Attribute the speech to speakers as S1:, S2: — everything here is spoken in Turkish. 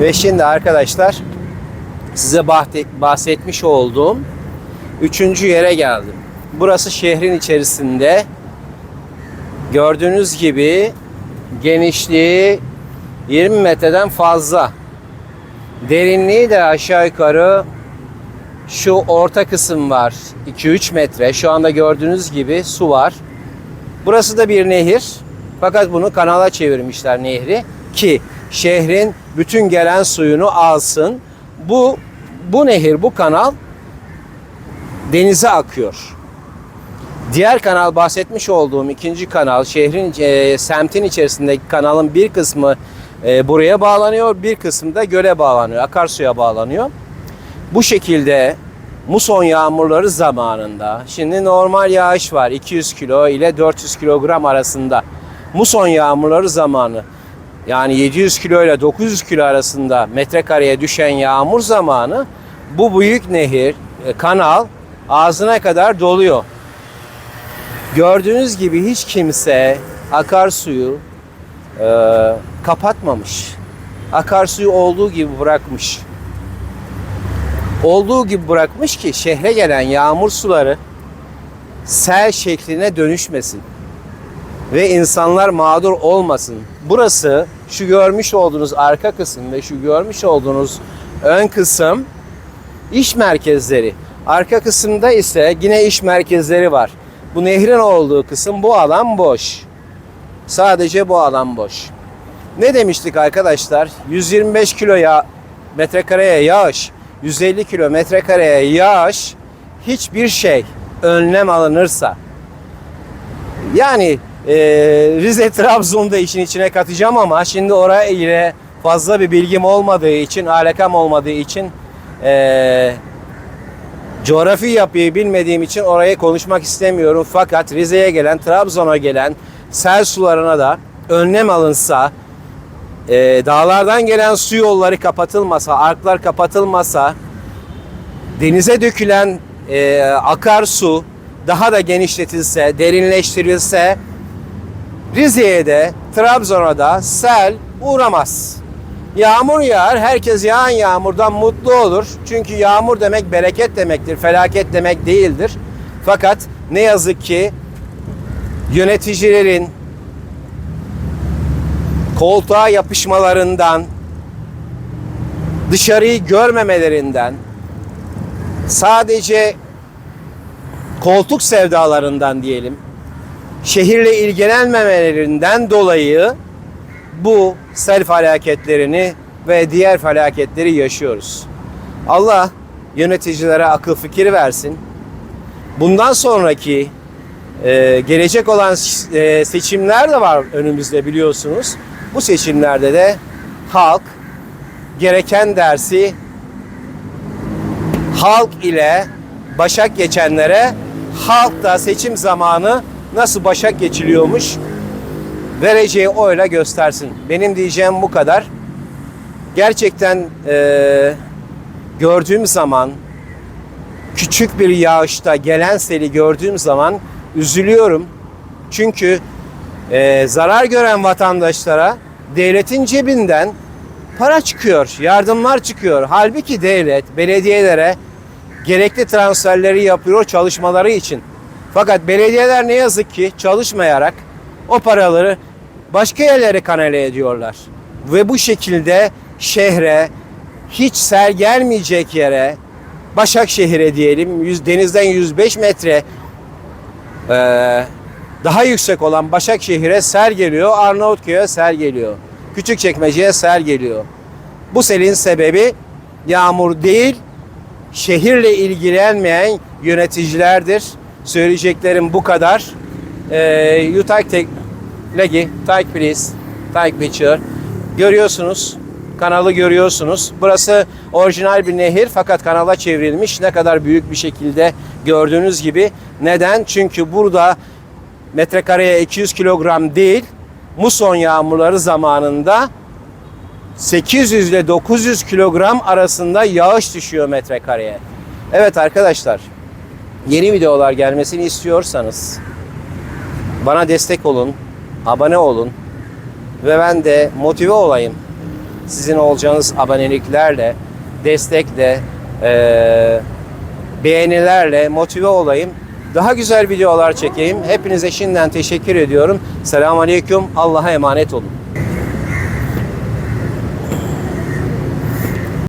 S1: Ve şimdi arkadaşlar size bahsetmiş olduğum üçüncü yere geldim. Burası şehrin içerisinde. Gördüğünüz gibi genişliği 20 metreden fazla. Derinliği de aşağı yukarı şu orta kısım var. 2-3 metre. Şu anda gördüğünüz gibi su var. Burası da bir nehir. Fakat bunu kanala çevirmişler nehri ki şehrin bütün gelen suyunu alsın. Bu bu nehir, bu kanal denize akıyor. Diğer kanal bahsetmiş olduğum ikinci kanal şehrin e, semtin içerisindeki kanalın bir kısmı e, buraya bağlanıyor, bir kısmı da göle bağlanıyor, akarsuya bağlanıyor. Bu şekilde muson yağmurları zamanında şimdi normal yağış var 200 kilo ile 400 kilogram arasında. Muson yağmurları zamanı yani 700 kilo ile 900 kilo arasında metrekareye düşen yağmur zamanı bu büyük nehir, e, kanal ağzına kadar doluyor. Gördüğünüz gibi hiç kimse akarsuyu e, kapatmamış. Akarsuyu olduğu gibi bırakmış. Olduğu gibi bırakmış ki şehre gelen yağmur suları sel şekline dönüşmesin ve insanlar mağdur olmasın. Burası şu görmüş olduğunuz arka kısım ve şu görmüş olduğunuz ön kısım iş merkezleri. Arka kısımda ise yine iş merkezleri var. Bu nehrin olduğu kısım bu alan boş. Sadece bu alan boş. Ne demiştik arkadaşlar? 125 kilo ya metrekareye yağış, 150 kilo metrekareye yağış hiçbir şey önlem alınırsa yani e, Rize Trabzon'da işin içine katacağım ama şimdi oraya ile fazla bir bilgim olmadığı için, alakam olmadığı için e, coğrafi yapıyı bilmediğim için orayı konuşmak istemiyorum. Fakat Rize'ye gelen, Trabzon'a gelen sel sularına da önlem alınsa, e, dağlardan gelen su yolları kapatılmasa, arklar kapatılmasa, denize dökülen e, akarsu daha da genişletilse, derinleştirilse Rize'ye de Trabzon'a da sel uğramaz. Yağmur yağar, herkes yağan yağmurdan mutlu olur. Çünkü yağmur demek bereket demektir, felaket demek değildir. Fakat ne yazık ki yöneticilerin koltuğa yapışmalarından, dışarıyı görmemelerinden, sadece koltuk sevdalarından diyelim, şehirle ilgilenmemelerinden dolayı bu sel felaketlerini ve diğer felaketleri yaşıyoruz. Allah yöneticilere akıl fikir versin. Bundan sonraki e, gelecek olan e, seçimler de var önümüzde biliyorsunuz. Bu seçimlerde de halk gereken dersi halk ile başak geçenlere halk da seçim zamanı nasıl başak geçiliyormuş vereceği oyla göstersin. Benim diyeceğim bu kadar. Gerçekten e, gördüğüm zaman küçük bir yağışta gelen seli gördüğüm zaman üzülüyorum. Çünkü e, zarar gören vatandaşlara devletin cebinden para çıkıyor, yardımlar çıkıyor. Halbuki devlet belediyelere gerekli transferleri yapıyor çalışmaları için. Fakat belediyeler ne yazık ki çalışmayarak o paraları başka yerlere kanalize ediyorlar. Ve bu şekilde şehre hiç sel gelmeyecek yere Başakşehir'e diyelim yüz, denizden 105 metre eee, daha yüksek olan Başakşehir'e sel geliyor. Arnavutköy'e sel geliyor. Küçükçekmece'ye sel geliyor. Bu selin sebebi yağmur değil, şehirle ilgilenmeyen yöneticilerdir. Söyleyeceklerim bu kadar. Ee, you take, take, Legi, take please, take picture. Görüyorsunuz, kanalı görüyorsunuz. Burası orijinal bir nehir fakat kanala çevrilmiş. Ne kadar büyük bir şekilde gördüğünüz gibi. Neden? Çünkü burada metrekareye 200 kilogram değil, muson yağmurları zamanında 800 ile 900 kilogram arasında yağış düşüyor metrekareye. Evet arkadaşlar, yeni videolar gelmesini istiyorsanız bana destek olun, abone olun ve ben de motive olayım. sizin olacağınız aboneliklerle, destekle, eee, beğenilerle motive olayım. Daha güzel videolar çekeyim. Hepinize şimdiden teşekkür ediyorum. Selamun Aleyküm. Allah'a emanet olun.